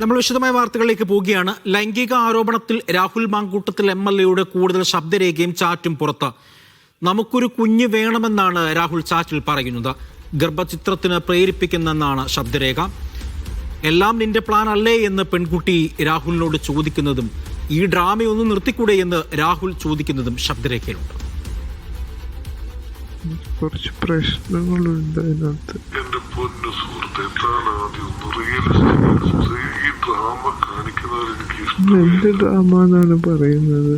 നമ്മൾ വിശദമായ വാർത്തകളിലേക്ക് പോവുകയാണ്. ലൈംഗിക ആരോപണത്തിൽ രാഹുൽ മാങ്കൂട്ടത്തിൽ എം എൽ എയുടെ കൂടുതൽ ശബ്ദരേഖയും ചാറ്റും പുറത്ത്. നമുക്കൊരു കുഞ്ഞ് വേണമെന്നാണ് രാഹുൽ ചാറ്റിൽ പറയുന്നത്. ഗർഭചിത്രത്തിന് പ്രേരിപ്പിക്കുന്നെന്നാണ് ശബ്ദരേഖ. എല്ലാം നിന്റെ പ്ലാൻ അല്ലേ എന്ന് പെൺകുട്ടി രാഹുലിനോട് ചോദിക്കുന്നതും ഈ ഡ്രാമയൊന്ന് നിർത്തിക്കൂടെ എന്ന് രാഹുൽ ചോദിക്കുന്നതും ശബ്ദരേഖയിലുണ്ട്. കുറച്ച് പ്രശ്നങ്ങളുണ്ട് അതിനകത്ത്. എന്റെ പൊന്നു സുഹൃത്തെ താൻ ആദ്യം റിയൽ റിയലിസ്റ്റിക് എന്ത് ഡ്രാമ എന്നാണ് പറയുന്നത്?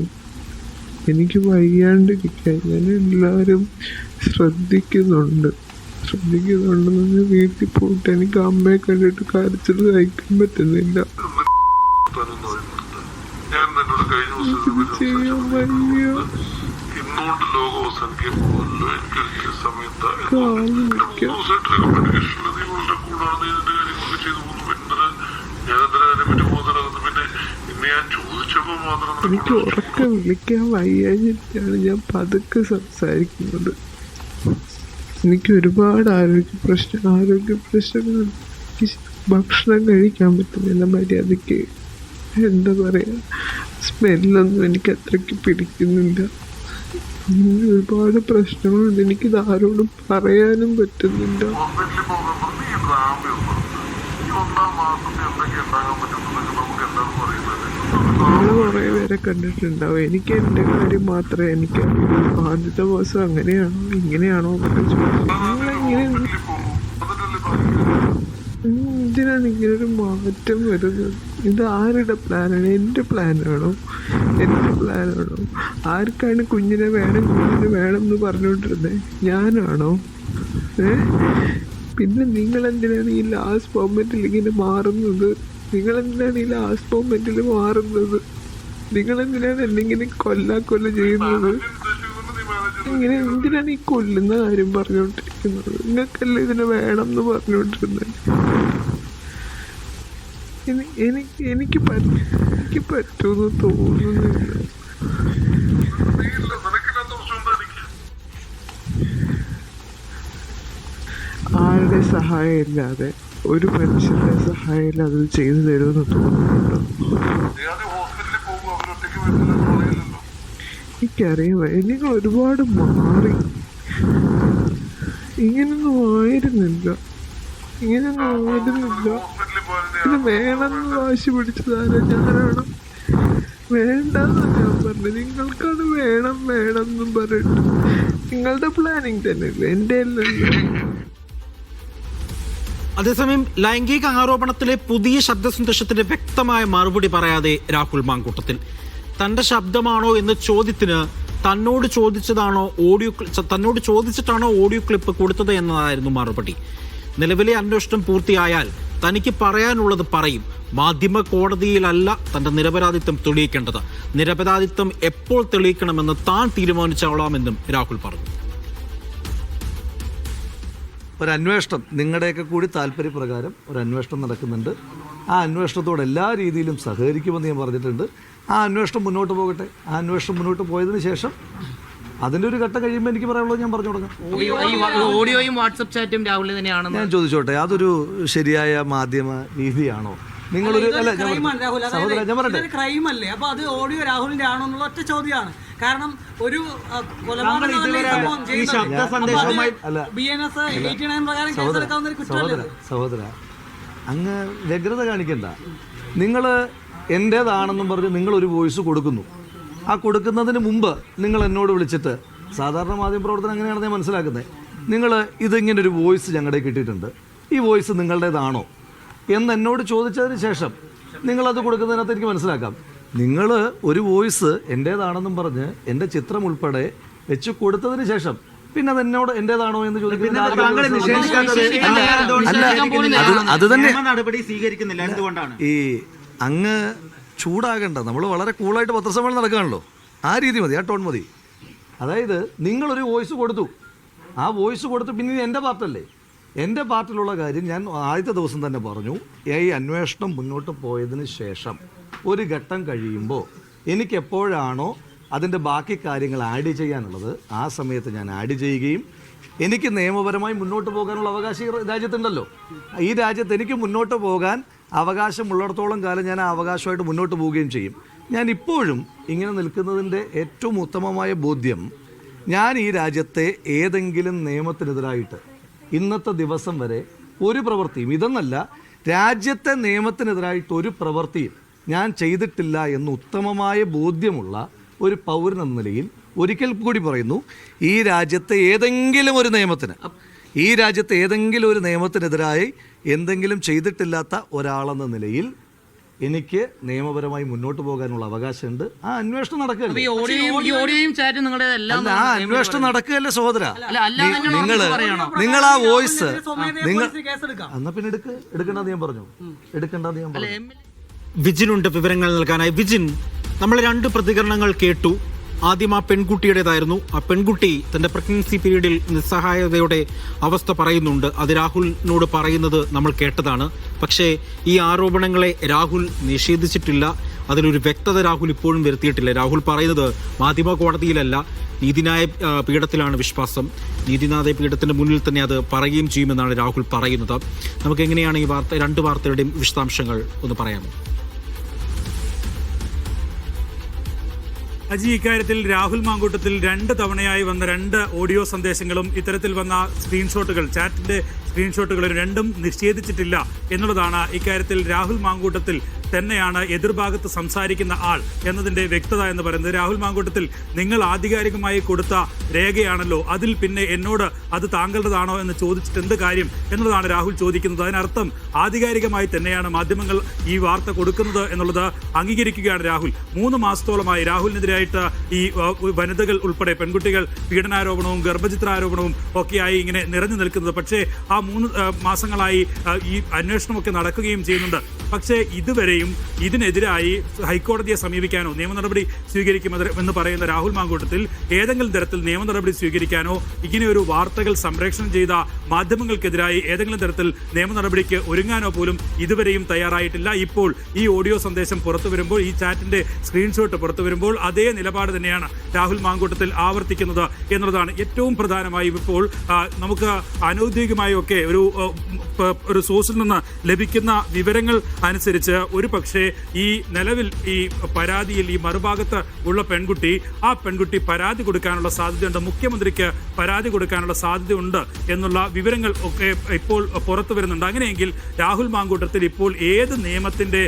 എനിക്ക് വയ്യാണ്ടിരിക്കാൻ ഞാൻ എല്ലാവരും ശ്രദ്ധിക്കുന്നുണ്ട്. ശ്രദ്ധിക്കുന്നുണ്ടെന്ന് വീട്ടിൽ പോയിട്ട് എനിക്ക് അമ്മയെ കണ്ടിട്ട് കരച്ചിൽ സഹിക്കാൻ പറ്റുന്നില്ല. ഞാൻ നിന്നോട് കഴിഞ്ഞ ദിവസം ഇത് ചെയ്യാൻ വയ്യ ഇന്നുകൊണ്ട് ലോകം അവസാനിക്കുമ്പോഴല്ലോ എനിക്കൊരിക്കലും സമയത്ത് കാണിക്കാം ദിവസമായിട്ട് കമ്മ്യൂണിക്കേഷൻ നീ വളരെ കൂടാണ് നീ നിന്റെ കാര്യങ്ങളൊക്കെ ചെയ്തു പോകുന്നു പിന്നെ ഞാൻ എന്തിനാ അതിനെ പറ്റി പോകുന്നതിനകത്ത് പിന്നെ ഇന്ന് ഞാൻ ചോദിച്ചപ്പോൾ മാത്രം നിനക്ക് എനിക്ക് ഉറക്കെ വിളിക്കാൻ വയ്യാഞ്ഞിട്ടാണ് ഞാൻ പതുക്കെ സംസാരിക്കുന്നത്. എനിക്ക് ഒരുപാട് ആരോഗ്യ പ്രശ്നം ആരോഗ്യ പ്രശ്നങ്ങൾ. എനിക്ക് ഭക്ഷണം കഴിക്കാൻ പറ്റുന്നില്ല മര്യാദയ്ക്ക്. എന്താ പറയുക സ്മെല്ലൊന്നും എനിക്ക് അത്രയ്ക്ക് പിടിക്കുന്നില്ല. ഒരുപാട് പ്രശ്നങ്ങളുണ്ട്. എനിക്കിത് ആരോടും പറയാനും പറ്റുന്നില്ല. ഹോസ്പിറ്റലിൽ പോകുമ്പോൾ നീ ഡ്രാമയൊന്നും ഈ ഒന്നാം മാസത്തിൽ എന്തൊക്കെ ഉണ്ടാകാൻ പറ്റുമെന്നൊക്കെ നമുക്ക് എന്താണ് കുറേ പേരെ കണ്ടിട്ടുണ്ടാവും. എനിക്ക് എന്റെ കാര്യം മാത്രമേ എനിക്ക് ആദ്യത്തെ ദിവസം അങ്ങനെയാണോ ഇങ്ങനെയാണോ എന്നൊക്കെ അതിനല്ലേ എന്തിനാണ് ഇങ്ങനൊരു മാറ്റം വരുന്നത്? ഇത് ആരുടെ പ്ലാനാണ് എന്റെ പ്ലാനാണോ എന്റെ പ്ലാനാണോ ആർക്കാണ് കുഞ്ഞിനെ വേണം കുഞ്ഞിനെ വേണം എന്ന് പറഞ്ഞുകൊണ്ടിരുന്നത് ഞാനാണോ? ഏ? പിന്നെ നിങ്ങൾ എന്തിനാണ് ഈ ലാസ്റ്റ് മൊമെന്റിൽ ഇങ്ങനെ മാറുന്നത്? നിങ്ങൾ എന്തിനാണ് ഈ ലാസ്റ്റ് മൊമെന്റിൽ മാറുന്നത്? നിങ്ങൾ എന്തിനാണ് എന്തെങ്കിലും കൊല്ലാ കൊല്ല ചെയ്യുന്നത്? ഇങ്ങനെ എന്തിനാണ് ഈ കൊല്ലുന്ന കാര്യം പറഞ്ഞുകൊണ്ടിരിക്കുന്നത്? നിങ്ങൾക്കല്ലേ ഇതിനെ വേണം എന്ന് പറഞ്ഞുകൊണ്ടിരുന്നത് എനിക്ക് എനിക്ക് എനിക്ക് പറ്റുമെന്ന് തോന്നുന്നില്ല. ആരുടെ സഹായം ഇല്ലാതെ ഒരു മനുഷ്യന്റെ സഹായം ഇല്ലാതെ ചെയ്തു തരുമെന്ന് തോന്നുന്നുണ്ടോ? എനിക്കറിയാം. നിങ്ങൾ ഒരുപാട് മാറി. ഇങ്ങനൊന്നും ആയിരുന്നില്ല. ഇങ്ങനൊന്നും ആയിരുന്നില്ല. ഇത് വേണമെന്ന് വാശി പിടിച്ചതാരാ ഞാനാണ്? വേണ്ടെന്ന് ഞാൻ പറഞ്ഞു. നിങ്ങൾക്കാണ് വേണം വേണം എന്നും പറഞ്ഞിട്ട്. നിങ്ങളുടെ പ്ലാനിങ് തന്നെയല്ലേ? എന്റെ അതേസമയം ലൈംഗിക ആരോപണത്തിലെ പുതിയ ശബ്ദസന്ദേശത്തിന് വ്യക്തമായ മറുപടി പറയാതെ രാഹുൽ മാങ്കൂട്ടത്തിൽ. തന്റെ ശബ്ദമാണോ എന്ന ചോദ്യത്തിന് തന്നോട് ചോദിച്ചതാണോ ഓഡിയോ തന്നോട് ചോദിച്ചിട്ടാണോ ഓഡിയോ ക്ലിപ്പ് കൊടുത്തത് എന്നതായിരുന്നു മറുപടി. നിലവിലെ അന്വേഷണം പൂർത്തിയായാൽ തനിക്ക് പറയാനുള്ളത് പറയും. മാധ്യമ കോടതിയിലല്ല തന്റെ നിരപരാധിത്വം തെളിയിക്കേണ്ടത്. നിരപരാധിത്വം എപ്പോൾ തെളിയിക്കണമെന്ന് താൻ തീരുമാനിച്ചോളാമെന്നും രാഹുൽ പറഞ്ഞു. ഒരു അന്വേഷണം നിങ്ങളുടെയൊക്കെ കൂടി താല്പര്യപ്രകാരം ഒരു അന്വേഷണം നടക്കുന്നുണ്ട്. ആ അന്വേഷണത്തോട് എല്ലാ രീതിയിലും സഹകരിക്കുമെന്ന് ഞാൻ പറഞ്ഞിട്ടുണ്ട്. ആ അന്വേഷണം മുന്നോട്ട് പോകട്ടെ. ആ അന്വേഷണം മുന്നോട്ട് പോയതിന് ശേഷം അതിന്റെ ഒരു ഘട്ടം കഴിയുമ്പോൾ എനിക്ക് പറയാനുള്ളത് ഞാൻ പറഞ്ഞു വ- ഓഡിയോയും വാട്സപ്പ് ചാറ്റും രാഹുൽ തന്നെയാണ് ഞാൻ ചോദിച്ചോട്ടെ അതൊരു ശരിയായ മാധ്യമ രീതിയാണോ? നിങ്ങളൊരു അല്ല ഞാൻ ക്രൈമാണ് രാഹുൽ പറയട്ടെ. അതായത് സഹോദരാ ഞാൻ പറയട്ടെ. ഇതൊരു ക്രൈം അല്ലേ? അപ്പൊ അത് ഓഡിയോ രാഹുലിന്റെ ആണോ എന്നുള്ള ഒറ്റ ചോദ്യമാണ്. കാരണം ഒരു സഹോദര കുറ്റമല്ലേ സഹോദര അങ്ങ് വ്യഗ്രത കാണിക്കണ്ട. നിങ്ങൾ എന്റേതാണെന്നും പറഞ്ഞ് നിങ്ങളൊരു വോയിസ് കൊടുക്കുന്നു. ആ കൊടുക്കുന്നതിന് മുമ്പ് നിങ്ങൾ എന്നോട് വിളിച്ചിട്ട് സാധാരണ മാധ്യമപ്രവർത്തനം എങ്ങനെയാണ് ഞാൻ മനസ്സിലാക്കുന്നത് നിങ്ങൾ ഇതിങ്ങനെ ഒരു വോയിസ് ഞങ്ങളുടെ കിട്ടിയിട്ടുണ്ട്. ഈ വോയിസ് നിങ്ങളുടേതാണോ? എന്ന് എന്നോട് ചോദിച്ചതിന് ശേഷം നിങ്ങളത് കൊടുക്കുന്നതിനകത്ത് എനിക്ക് മനസ്സിലാക്കാം. നിങ്ങൾ ഒരു വോയിസ് എന്റേതാണെന്നും പറഞ്ഞ് എന്റെ ചിത്രം ഉൾപ്പെടെ വെച്ച് കൊടുത്തതിന് ശേഷം പിന്നെ അത് എന്നോട് എന്റേതാണോ എന്ന് ചോദിക്കുന്നത് അത് അത് തന്നെ നടപടി സ്വീകരിക്കുന്നില്ല എന്തുകൊണ്ടാണ്? ഈ അങ്ങ് ചൂടാകണ്ട. നമ്മൾ വളരെ കൂളായിട്ട് പത്രസമ്മേളനം നടക്കുകയാണല്ലോ. ആ രീതി മതി ആ ടോൺ മതി. അതായത് നിങ്ങളൊരു വോയിസ് കൊടുത്തു. ആ വോയിസ് കൊടുത്ത് പിന്നെ എന്റെ പാർട്ടല്ലേ? എന്റെ പാർട്ടിലുള്ള കാര്യം ഞാൻ ആദ്യത്തെ ദിവസം തന്നെ പറഞ്ഞു. ഈ അന്വേഷണം മുന്നോട്ട് പോയതിന് ശേഷം ഒരു ഘട്ടം കഴിയുമ്പോൾ എനിക്ക് എപ്പോഴാണോ അതിന്റെ ബാക്കി കാര്യങ്ങൾ ആഡ് ചെയ്യാനുള്ളത്? ആ സമയത്ത് ഞാൻ ആഡ് ചെയ്യുകയും എനിക്ക് നിയമപരമായി മുന്നോട്ട് പോകാനുള്ള അവകാശം രാജ്യത്തുണ്ടല്ലോ. ഈ രാജ്യത്ത് എനിക്ക് മുന്നോട്ട് പോകാൻ അവകാശമുള്ളിടത്തോളം കാലം ഞാൻ ആ അവകാശമായിട്ട് മുന്നോട്ട് പോവുകയും ചെയ്യും. ഞാൻ ഇപ്പോഴും ഇങ്ങനെ നിൽക്കുന്നതിന്റെ ഏറ്റവും ഉത്തമമായ ബോധ്യം ഞാൻ ഈ രാജ്യത്തെ ഏതെങ്കിലും നിയമത്തിനെതിരായിട്ട് ഇന്നത്തെ ദിവസം വരെ ഒരു പ്രവൃത്തിയും ഇതെന്നല്ല രാജ്യത്തെ നിയമത്തിനെതിരായിട്ട് ഒരു പ്രവൃത്തിയും ഞാൻ ചെയ്തിട്ടില്ല എന്ന് ഉത്തമമായ ബോധ്യമുള്ള ഒരു പൗരൻ എന്ന നിലയിൽ ഒരിക്കൽ കൂടി പറയുന്നു ഈ രാജ്യത്തെ ഏതെങ്കിലും ഒരു നിയമത്തിന് ഈ രാജ്യത്തെ ഏതെങ്കിലും ഒരു നിയമത്തിനെതിരായി എന്തെങ്കിലും ചെയ്തിട്ടില്ലാത്ത ഒരാളെന്ന നിലയിൽ എനിക്ക് നിയമപരമായി മുന്നോട്ട് പോകാനുള്ള അവകാശമുണ്ട്. ആ അന്വേഷണം നടക്കുകയല്ലേ? അല്ല ആ അന്വേഷണം നടക്കുകയല്ലേ സഹോദര? പറയണോ? നിങ്ങൾ ആ വോയിസ് നിങ്ങൾ എന്നാ പിന്നെ എടുക്ക് എടുക്കണ്ടെന്ന് ഞാൻ പറഞ്ഞു. എടുക്കണ്ടെന്ന് ഞാൻ പറഞ്ഞു. വിജിനുണ്ട് വിവരങ്ങൾ നൽകാനായി. വിജിൻ നമ്മൾ രണ്ട് പ്രതികരണങ്ങൾ കേട്ടു. ആദ്യം ആ പെൺകുട്ടിയുടേതായിരുന്നു. ആ പെൺകുട്ടി തന്റെ പ്രഗ്നൻസി പീരീഡിൽ നിസ്സഹായതയുടെ അവസ്ഥ പറയുന്നുണ്ട്. അത് രാഹുലിനോട് പറയുന്നത് നമ്മൾ കേട്ടതാണ്. പക്ഷേ ഈ ആരോപണങ്ങളെ രാഹുൽ നിഷേധിച്ചിട്ടില്ല. അതിലൊരു വ്യക്തത രാഹുൽ ഇപ്പോഴും വരുത്തിയിട്ടില്ല. രാഹുൽ പറയുന്നത് മാധ്യമ കോടതിയിലല്ല നീതിന്യായ പീഠത്തിലാണ് വിശ്വാസം. നീതിനാഥ പീഠത്തിന്റെ മുന്നിൽ തന്നെ അത് പറയുകയും ചെയ്യുമെന്നാണ് രാഹുൽ പറയുന്നത്. നമുക്ക് എങ്ങനെയാണ് ഈ വാർത്ത രണ്ട് വാർത്തയുടെയും വിശദാംശങ്ങൾ ഒന്ന് പറയാമോ? അജി ഇക്കാര്യത്തിൽ രാഹുൽ മാങ്കൂട്ടത്തിൽ രണ്ട് തവണയായി വന്ന രണ്ട് ഓഡിയോ സന്ദേശങ്ങളും ഇത്തരത്തിൽ വന്ന സ്ക്രീൻഷോട്ടുകൾ ചാറ്റിന്റെ സ്ക്രീൻഷോട്ടുകൾ രണ്ടും നിഷേധിച്ചിട്ടില്ല എന്നുള്ളതാണ് ഇക്കാര്യത്തിൽ രാഹുൽ മാങ്കൂട്ടത്തിൽ തന്നെയാണ് എതിർഭാഗത്ത് സംസാരിക്കുന്ന ആൾ എന്നതിന്റെ വ്യക്തത എന്ന് പറയുന്നത്. രാഹുൽ മാങ്കൂട്ടത്തിൽ നിങ്ങൾ ആധികാരികമായി കൊടുത്ത രേഖയാണല്ലോ. അതിൽ പിന്നെ എന്നോട് അത് താങ്കളുടേതാണോ എന്ന് ചോദിച്ചിട്ട് എന്ത് കാര്യം എന്നുള്ളതാണ് രാഹുൽ ചോദിക്കുന്നത്. അതിനർത്ഥം ആധികാരികമായി തന്നെയാണ് മാധ്യമങ്ങൾ ഈ വാർത്ത കൊടുക്കുന്നത് എന്നുള്ളത് അംഗീകരിക്കുകയാണ് രാഹുൽ. മൂന്ന് മാസത്തോളമായി രാഹുലിനെതിരായിട്ട് ഈ വനിതകൾ ഉൾപ്പെടെ പെൺകുട്ടികൾ പീഡനാരോപണവും ഗർഭചിത്രാരോപണവും ഒക്കെയായി ഇങ്ങനെ നിറഞ്ഞു നിൽക്കുന്നത്. പക്ഷേ ആ മൂന്ന് മാസങ്ങളായി ഈ അന്വേഷണമൊക്കെ നടക്കുകയും ചെയ്യുന്നുണ്ട്. പക്ഷേ ഇതുവരെയും ഇതിനെതിരായി ഹൈക്കോടതിയെ സമീപിക്കാനോ നിയമ നടപടി സ്വീകരിക്കുമെന്ന് പറയുന്ന രാഹുൽ മാങ്കൂട്ടത്തിൽ ഏതെങ്കിലും തരത്തിൽ നിയമ നടപടി സ്വീകരിക്കാനോ ഇങ്ങനെയൊരു വാർത്തകൾ സംപ്രേഷണം ചെയ്ത മാധ്യമങ്ങൾക്കെതിരായി ഏതെങ്കിലും തരത്തിൽ നിയമ നടപടിക്ക് ഒരുങ്ങാനോ പോലും ഇതുവരെയും തയ്യാറായിട്ടില്ല. ഇപ്പോൾ ഈ ഓഡിയോ സന്ദേശം പുറത്തു വരുമ്പോൾ ഈ ചാറ്റിന്റെ സ്ക്രീൻഷോട്ട് പുറത്തു വരുമ്പോൾ അതേ നിലപാട് തന്നെയാണ് രാഹുൽ മാങ്കൂട്ടത്തിൽ ആവർത്തിക്കുന്നത് എന്നുള്ളതാണ് ഏറ്റവും പ്രധാനമായും ഇപ്പോൾ നമുക്ക് അനൗദ്യോഗികമായി ഒക്കെ ഒരു ഒരു സോഴ്സിൽ നിന്ന് ലഭിക്കുന്ന വിവരങ്ങൾ അനുസരിച്ച് ഒരു പക്ഷേ ഈ നിലവിൽ ഈ പരാതിയിൽ ഈ മറുഭാഗത്ത് ഉള്ള പെൺകുട്ടി ആ പെൺകുട്ടി പരാതി കൊടുക്കാനുള്ള സാധ്യതയുണ്ട്. മുഖ്യമന്ത്രിക്ക് പരാതി കൊടുക്കാനുള്ള സാധ്യതയുണ്ട് എന്നുള്ള വിവരങ്ങൾ ഒക്കെ ഇപ്പോൾ പുറത്തു വരുന്നുണ്ട്. അങ്ങനെയെങ്കിൽ രാഹുൽ മാങ്കൂട്ടത്തിൽ ഇപ്പോൾ ഏത് നിയമത്തിന്റെ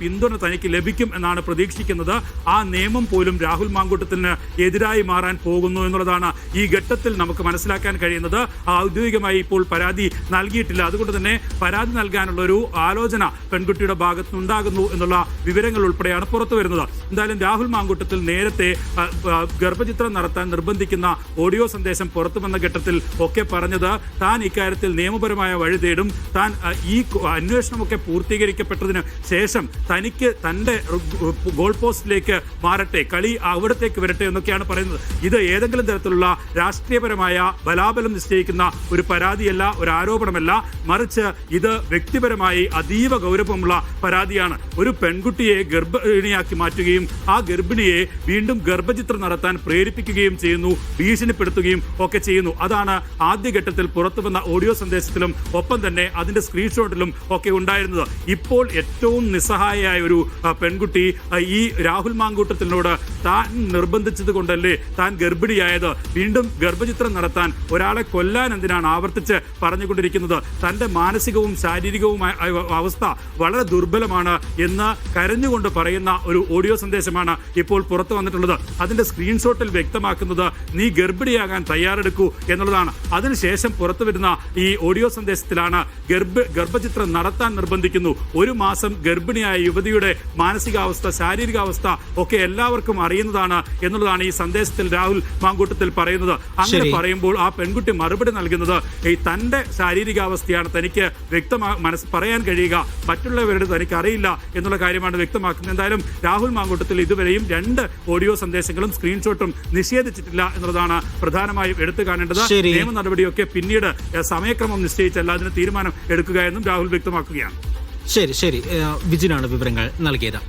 പിന്തുണ തനിക്ക് ലഭിക്കും എന്നാണ് പ്രതീക്ഷിക്കുന്നത്? ആ നിയമം പോലും രാഹുൽ മാങ്കൂട്ടത്തിന് എതിരായി മാറാൻ പോകുന്നു എന്നുള്ളതാണ് ഈ ഘട്ടത്തിൽ നമുക്ക് മനസ്സിലാക്കാൻ കഴിയുന്നത്. ഔദ്യോഗികമായി ഇപ്പോൾ പരാതി നൽകിയിട്ടില്ല. അതുകൊണ്ട് തന്നെ പരാതി നൽകാനുള്ള ഒരു ആലോചന പെൺകുട്ടിയുടെ ഭാഗത്തുനിന്നുണ്ടാകുന്നു എന്നുള്ള വിവരങ്ങൾ ഉൾപ്പെടെയാണ് പുറത്തു വരുന്നത്. എന്തായാലും രാഹുൽ മാങ്കൂട്ടത്തിൽ നേരത്തെ ഗർഭചിത്രം നടത്താൻ നിർബന്ധിക്കുന്ന ഓഡിയോ സന്ദേശം പുറത്തു വന്ന ഘട്ടത്തിൽ ഒക്കെ പറഞ്ഞത് താൻ ഇക്കാര്യത്തിൽ നിയമപരമായ വഴി തേടും. താൻ ഈ അന്വേഷണമൊക്കെ പൂർത്തീകരിക്കപ്പെട്ടതിന് ശേഷം തനിക്ക് തന്റെ ഗോൾ പോസ്റ്റിലേക്ക് മാറട്ടെ കളി അവിടത്തേക്ക് വരട്ടെ എന്നൊക്കെയാണ് പറയുന്നത്. ഇത് ഏതെങ്കിലും തരത്തിലുള്ള രാഷ്ട്രീയപരമായ ബലാബലം നിശ്ചയിക്കുന്ന ഒരു പരാതിയല്ല ഒരു ആരോപണമല്ല. മറിച്ച് ഇത് വ്യക്തിപരമായി അതീവ ഗൗരവമുള്ള പരാതിയാണ്. ഒരു പെൺകുട്ടിയെ ഗർഭിണിയാക്കി മാറ്റുകയും ആ ഗർഭിണിയെ വീണ്ടും ഗർഭചിത്രം നടത്താൻ പ്രേരിപ്പിക്കുകയും ചെയ്യുന്നു ഭീഷണിപ്പെടുത്തുകയും ഒക്കെ ചെയ്യുന്നു. അതാണ് ആദ്യഘട്ടത്തിൽ പുറത്തു വന്ന ഓഡിയോ സന്ദേശത്തിലും ഒപ്പം തന്നെ അതിന്റെ സ്ക്രീൻഷോട്ടിലും ഒക്കെ ഉണ്ടായിരുന്നത്. ഇപ്പോൾ ഏറ്റവും നിസ്സഹായയായ ഒരു പെൺകുട്ടി ഈ രാഹുൽ മാങ്കൂട്ടത്തിനോട് താൻ നിർബന്ധിച്ചത് കൊണ്ടല്ലേ താൻ ഗർഭിണിയായത്? വീണ്ടും ഗർഭചിത്രം നടത്താൻ ഒരാളെ കൊല്ലാൻ എന്തിനാണ് ആവർത്തിച്ച് പറഞ്ഞുകൊണ്ടിരിക്കുന്നത്? തന്റെ മാനസികവും ശാരീരികവുമായ അവസ്ഥ വളരെ ദുർബലമാണ്. എന്ന് കരഞ്ഞുകൊണ്ട് പറയുന്ന ഒരു ഓഡിയോ സന്ദേശമാണ് ഇപ്പോൾ പുറത്തു വന്നിട്ടുള്ളത്. അതിന്റെ സ്ക്രീൻഷോട്ടിൽ വ്യക്തമാക്കുന്നത് നീ ഗർഭിണിയാകാൻ തയ്യാറെടുക്കൂ എന്നുള്ളതാണ്. അതിനുശേഷം പുറത്തു വരുന്ന ഈ ഓഡിയോ സന്ദേശത്തിലാണ് ഗർഭ ഗർഭചിത്രം നടത്താൻ നിർബന്ധിക്കുന്നു. ഒരു മാസം ഗർഭിണിയായ യുവതിയുടെ മാനസികാവസ്ഥ ശാരീരികാവസ്ഥ ഒക്കെ എല്ലാവർക്കും അറിയുന്നതാണ് എന്നുള്ളതാണ് ഈ സന്ദേശത്തിൽ രാഹുൽ മാങ്കൂട്ടത്തിൽ പറയുന്നത്. അങ്ങനെ പറയുമ്പോൾ ആ പെൺകുട്ടി മറുപടി നൽകുന്നത് ഈ തന്റെ ശാരീരികാവസ്ഥയാണ് തനിക്ക് വ്യക്തമാ മനസ്സ് പറയാൻ കഴിയുക. മറ്റുള്ളവരുടെ തനിക്ക് അറിയില്ല എന്നുള്ള കാര്യമാണ് വ്യക്തമാക്കുന്നത്. എന്തായാലും രാഹുൽ മാങ്കൂട്ടത്തിൽ ഇതുവരെയും രണ്ട് ഓഡിയോ സന്ദേശങ്ങളും സ്ക്രീൻഷോട്ടും നിഷേധിച്ചിട്ടില്ല എന്നുള്ളതാണ് പ്രധാനമായും എടുത്തു കാണേണ്ടത്. നിയമ നടപടിയൊക്കെ പിന്നീട് സമയക്രമം നിശ്ചയിച്ചല്ല അതിന് തീരുമാനം എടുക്കുക എന്നും രാഹുൽ വ്യക്തമാക്കുകയാണ്. ശരി ശരി. വിജിനാണ് വിവരങ്ങൾ നൽകിയത്.